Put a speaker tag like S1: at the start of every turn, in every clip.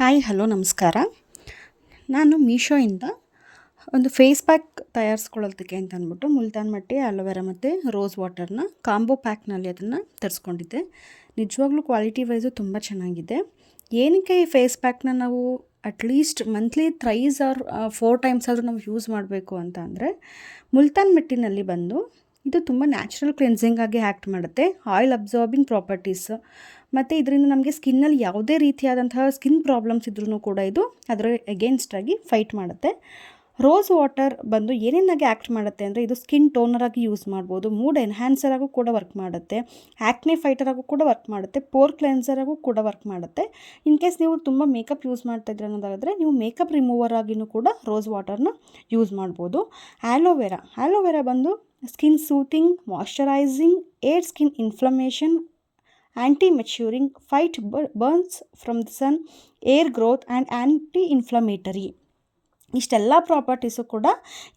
S1: Hi, hello, ನಮಸ್ಕಾರ. ನಾನು ಮೀಶೋಯಿಂದ ಒಂದು ಫೇಸ್ ಪ್ಯಾಕ್ ತಯಾರಿಸ್ಕೊಳ್ಳೋದಕ್ಕೆ ಅಂತ ಅಂದ್ಬಿಟ್ಟು ಮುಲ್ತಾನ್ ಮಟ್ಟಿ ಅಲೋವೆರಾ ಮತ್ತು ರೋಸ್ ವಾಟರ್ನ ಕಾಂಬೋ ಪ್ಯಾಕ್ನಲ್ಲಿ ಅದನ್ನು ತರಿಸ್ಕೊಂಡಿದ್ದೆ. ನಿಜವಾಗ್ಲೂ ಕ್ವಾಲಿಟಿ ವೈಸು ತುಂಬ ಚೆನ್ನಾಗಿದೆ. ಏನಕ್ಕೆ ಈ ಫೇಸ್ ಪ್ಯಾಕ್ನ ನಾವು at least monthly thrice or four times ಆದರೂ ನಾವು ಯೂಸ್ ಮಾಡಬೇಕು ಅಂತ ಅಂದರೆ ಮುಲ್ತಾನ್ ಮಟ್ಟಿನಲ್ಲಿ ಬಂದು ಇದು ತುಂಬ ನ್ಯಾಚುರಲ್ ಕ್ಲೆನ್ಸಿಂಗ್ ಆಗಿ ಆ್ಯಕ್ಟ್ ಮಾಡುತ್ತೆ. ಆಯಿಲ್ ಅಬ್ಸಾರ್ಬಿಂಗ್ ಪ್ರಾಪರ್ಟೀಸ್ ಮತ್ತು ಇದರಿಂದ ನಮಗೆ ಸ್ಕಿನ್ನಲ್ಲಿ ಯಾವುದೇ ರೀತಿಯಾದಂತಹ ಸ್ಕಿನ್ ಪ್ರಾಬ್ಲಮ್ಸ್ ಇದ್ರೂ ಕೂಡ ಇದು ಅದರ ಎಗೇನ್ಸ್ಟಾಗಿ ಫೈಟ್ ಮಾಡುತ್ತೆ. ರೋಸ್ ವಾಟರ್ ಬಂದು ಏನೇನಾಗಿ ಆ್ಯಕ್ಟ್ ಮಾಡುತ್ತೆ ಅಂದರೆ ಇದು ಸ್ಕಿನ್ ಟೋನರ್ ಆಗಿ ಯೂಸ್ ಮಾಡ್ಬೋದು, ಮೂಡ್ ಎನ್ಹ್ಯಾನ್ಸರ್ ಆಗು ಕೂಡ ವರ್ಕ್ ಮಾಡುತ್ತೆ ಆ್ಯಕ್ನೆ ಫೈಟರ್ ಆಗು ಕೂಡ ವರ್ಕ್ ಮಾಡುತ್ತೆ, ಪೋರ್ ಕ್ಲೆನ್ಸರ್ ಆಗು ಕೂಡ ವರ್ಕ್ ಮಾಡುತ್ತೆ. ಇನ್ ಕೇಸ್ ನೀವು ತುಂಬ ಮೇಕಪ್ ಯೂಸ್ ಮಾಡ್ತಾ ಇದ್ರೆ ಅನ್ನೋದಾದರೆ ನೀವು ಮೇಕಪ್ ರಿಮೂವರ್ ಆಗಿನೂ ಕೂಡ ರೋಸ್ ವಾಟರ್ನ ಯೂಸ್ ಮಾಡ್ಬೋದು. ಆ್ಯಲೋವೆರಾ ಆ್ಯಲೋವೆರಾ ಬಂದು skin soothing moisturising hair skin inflammation anti maturing fight burns from the sun, hair growth and anti inflammatory ಇಷ್ಟೆಲ್ಲ ಪ್ರಾಪರ್ಟೀಸು ಕೂಡ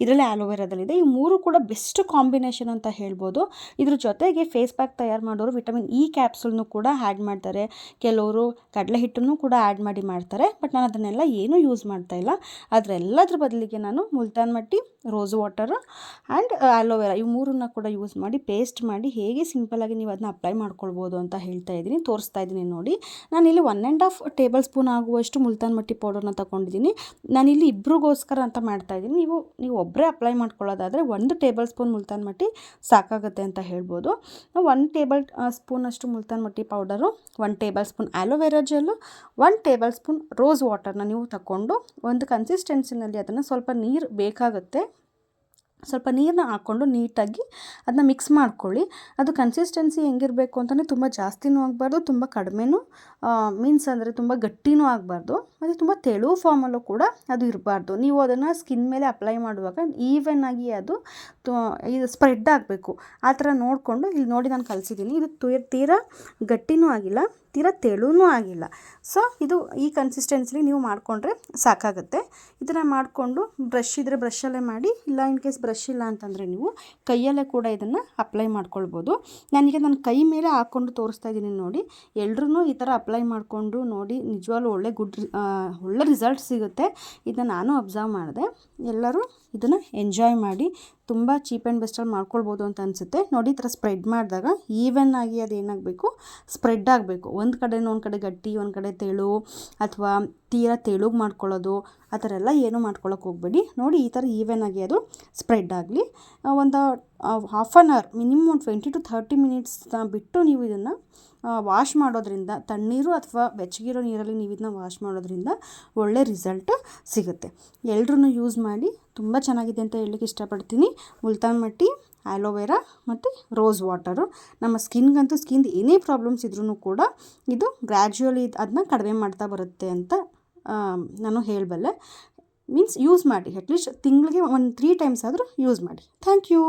S1: ಇದರಲ್ಲಿ ಆಲೋವೆರಾದಲ್ಲಿದೆ. ಈ ಮೂರು ಕೂಡ ಬೆಸ್ಟ್ ಕಾಂಬಿನೇಷನ್ ಅಂತ ಹೇಳ್ಬೋದು. ಇದ್ರ ಜೊತೆಗೆ ಫೇಸ್ ಪ್ಯಾಕ್ ತಯಾರು ಮಾಡೋರು ವಿಟಮಿನ್ ಇ ಕ್ಯಾಪ್ಸೂಲ್ನು ಕೂಡ ಆ್ಯಡ್ ಮಾಡ್ತಾರೆ. ಕೆಲವರು ಕಡಲೆ ಹಿಟ್ಟನ್ನು ಕೂಡ ಆ್ಯಡ್ ಮಾಡಿ ಮಾಡ್ತಾರೆ. ಬಟ್ ನಾನು ಅದನ್ನೆಲ್ಲ ಏನೂ ಯೂಸ್ ಮಾಡ್ತಾ ಇಲ್ಲ. ಅದರೆಲ್ಲದ್ರ ಬದಲಿಗೆ ನಾನು ಮುಲ್ತಾನ್ ಮಟ್ಟಿ, ರೋಸ್ ವಾಟರ್ ಆ್ಯಂಡ್ ಆಲೋವೆರಾ ಇವು ಮೂರನ್ನ ಕೂಡ ಯೂಸ್ ಮಾಡಿ, ಪೇಸ್ಟ್ ಮಾಡಿ, ಹೇಗೆ ಸಿಂಪಲಾಗಿ ನೀವು ಅದನ್ನ ಅಪ್ಲೈ ಮಾಡ್ಕೊಳ್ಬೋದು ಅಂತ ಹೇಳ್ತಾ ಇದ್ದೀನಿ. ತೋರಿಸ್ತಾ ಇದ್ದೀನಿ ನೋಡಿ. ನಾನಿಲ್ಲಿ one and half tablespoon ಆಗುವಷ್ಟು ಮುಲ್ತಾನ್ ಮಟ್ಟಿ ಪೌಡರ್ನ ತಗೊಂಡಿದ್ದೀನಿ. ನಾನಿಲ್ಲಿ ಇಬ್ಬರು ಗೋಸ್ಕರ ಅಂತ ಮಾಡ್ತಾ ಇದ್ದೀನಿ. ನೀವು ನೀವು ಒಬ್ಬರೇ ಅಪ್ಲೈ ಮಾಡ್ಕೊಳ್ಳೋದಾದರೆ ಒಂದು ಟೇಬಲ್ ಸ್ಪೂನ್ ಮುಲ್ತಾನ್ ಮಟ್ಟಿ ಸಾಕಾಗುತ್ತೆ ಅಂತ ಹೇಳ್ಬೋದು. ಒನ್ ಟೇಬಲ್ ಸ್ಪೂನಷ್ಟು Multan mitti powder one tablespoon aloe vera gel one tablespoon rose ವಾಟರ್ನ ನೀವು ತಗೊಂಡು ಒಂದು ಕನ್ಸಿಸ್ಟೆನ್ಸಿನಲ್ಲಿ ಅದನ್ನು ಸ್ವಲ್ಪ ನೀರು ಬೇಕಾಗುತ್ತೆ. ಸ್ವಲ್ಪ ನೀರನ್ನ ಹಾಕ್ಕೊಂಡು ನೀಟಾಗಿ ಅದನ್ನ ಮಿಕ್ಸ್ ಮಾಡ್ಕೊಳ್ಳಿ. ಅದು ಕನ್ಸಿಸ್ಟೆನ್ಸಿ ಹೆಂಗಿರಬೇಕು ಅಂತಲೇ ತುಂಬ ಜಾಸ್ತಿನೂ ಆಗಬಾರ್ದು, ತುಂಬ ಕಡಿಮೆನೂ ಮೀನ್ಸ್ ಅಂದರೆ ತುಂಬ ಗಟ್ಟಿನೂ ಆಗಬಾರ್ದು. ಮತ್ತು ತುಂಬ ತೆಳು ಫಾರ್ಮಲ್ಲೂ ಕೂಡ ಅದು ಇರಬಾರ್ದು. ನೀವು ಅದನ್ನು ಸ್ಕಿನ್ ಮೇಲೆ ಅಪ್ಲೈ ಮಾಡುವಾಗ ಈವನ್ ಆಗಿ ಅದು ಇದು ಸ್ಪ್ರೆಡ್ ಆಗಬೇಕು. ಆ ಥರ ನೋಡಿಕೊಂಡು ಇಲ್ಲಿ ನೋಡಿ ನಾನು ಕಲಿಸಿದ್ದೀನಿ ಇದು ತೀರಾ ಗಟ್ಟಿನೂ ಆಗಿಲ್ಲ. ತೀರಾ ತೆಳುನೂ ಆಗಿಲ್ಲ. ಸೊ ಇದು ಈ ಕನ್ಸಿಸ್ಟೆನ್ಸಿಲಿ ನೀವು ಮಾಡಿಕೊಂಡ್ರೆ ಸಾಕಾಗುತ್ತೆ. ಇದನ್ನು ಮಾಡಿಕೊಂಡು ಬ್ರಷ್ ಇದ್ದರೆ ಬ್ರಷಲ್ಲೇ ಮಾಡಿ, ಇಲ್ಲ ಇನ್ ಕೇಸ್ ಬ್ರಷ್ ಇಲ್ಲ ಅಂತಂದರೆ ನೀವು ಕೈಯಲ್ಲೇ ಕೂಡ ಇದನ್ನು ಅಪ್ಲೈ ಮಾಡ್ಕೊಳ್ಬೋದು. ನನಗೆ ನನ್ನ ಕೈ ಮೇಲೆ ಹಾಕ್ಕೊಂಡು ತೋರಿಸ್ತಾ ಇದ್ದೀನಿ ನೋಡಿ. ಎಲ್ಲರೂ ಈ ಥರ ಅಪ್ಲೈ ಮಾಡಿಕೊಂಡು ನೋಡಿ, ನಿಜವಾಗ್ಲೂ ಒಳ್ಳೆ ಗುಡ್ ಒಳ್ಳೆ ರಿಸಲ್ಟ್ ಸಿಗುತ್ತೆ. ಇದನ್ನು ನಾನು ಅಬ್ಸರ್ವ್ ಮಾಡಿದೆ. ಎಲ್ಲರೂ ಇದನ್ನು ಎಂಜಾಯ್ ಮಾಡಿ, ತುಂಬ ಚೀಪ್ ಆ್ಯಂಡ್ ಬೆಸ್ಟಲ್ಲಿ ಮಾಡ್ಕೊಳ್ಬೋದು ಅಂತ ಅನಿಸುತ್ತೆ. ನೋಡಿ, ಈ ಥರ ಸ್ಪ್ರೆಡ್ ಮಾಡಿದಾಗ ಈವನ್ ಆಗಿ ಅದು ಏನಾಗಬೇಕು ಸ್ಪ್ರೆಡ್ ಆಗಬೇಕು. ಒಂದು ಕಡೆನೂ ಒಂದು ಕಡೆ ಗಟ್ಟಿ ಒಂದು ಕಡೆ ತೆಳು ಅಥವಾ ತೀರಾ ತೆಳುಗೆ ಮಾಡ್ಕೊಳ್ಳೋದು, ಆ ಥರ ಎಲ್ಲ ಏನು ಮಾಡ್ಕೊಳ್ಳೋಕೆ ಹೋಗಬೇಡಿ. ನೋಡಿ ಈ ಥರ ಈವೆನ್ ಆಗಿ ಅದು ಸ್ಪ್ರೆಡ್ ಆಗಲಿ. ಒಂದು half an hour minimum twenty to thirty ಮಿನಿಟ್ಸ್ನ ಬಿಟ್ಟು ನೀವು ಇದನ್ನು ವಾಶ್ ಮಾಡೋದ್ರಿಂದ, ತಣ್ಣೀರು ಅಥವಾ ಬೆಚ್ಚಗಿರೋ ನೀರಲ್ಲಿ ನೀವು ಇದನ್ನ ವಾಶ್ ಮಾಡೋದ್ರಿಂದ ಒಳ್ಳೆ ರಿಸಲ್ಟ್ ಸಿಗುತ್ತೆ. ಎಲ್ಲರೂ ಯೂಸ್ ಮಾಡಿ, ತುಂಬ ಚೆನ್ನಾಗಿದೆ ಅಂತ ಹೇಳಲಿಕ್ಕೆ ಇಷ್ಟಪಡ್ತೀನಿ. ಮುಲ್ತಾನ್ ಮಟ್ಟಿ ಆ್ಯಲೋವೆರಾ ಮತ್ತು ರೋಸ್ ವಾಟರು ನಮ್ಮ ಸ್ಕಿನ್ಗಂತೂ ಸ್ಕಿನ್ ಏನೇ ಪ್ರಾಬ್ಲಮ್ಸ್ ಇದ್ರೂ ಕೂಡ ಇದು ಗ್ರ್ಯಾಜುವಲಿ ಅದನ್ನ ಕಡಿಮೆ ಮಾಡ್ತಾ ಬರುತ್ತೆ ಅಂತ ನಾನು ಹೇಳಬಲ್ಲೆ. ಮೀನ್ಸ್ ಯೂಸ್ ಮಾಡಿ ಅಟ್ಲೀಸ್ಟ್ ತಿಂಗಳಿಗೆ ಒಂದು ತ್ರೀ ಟೈಮ್ಸ್ ಆದರೂ ಯೂಸ್ ಮಾಡಿ. Thank you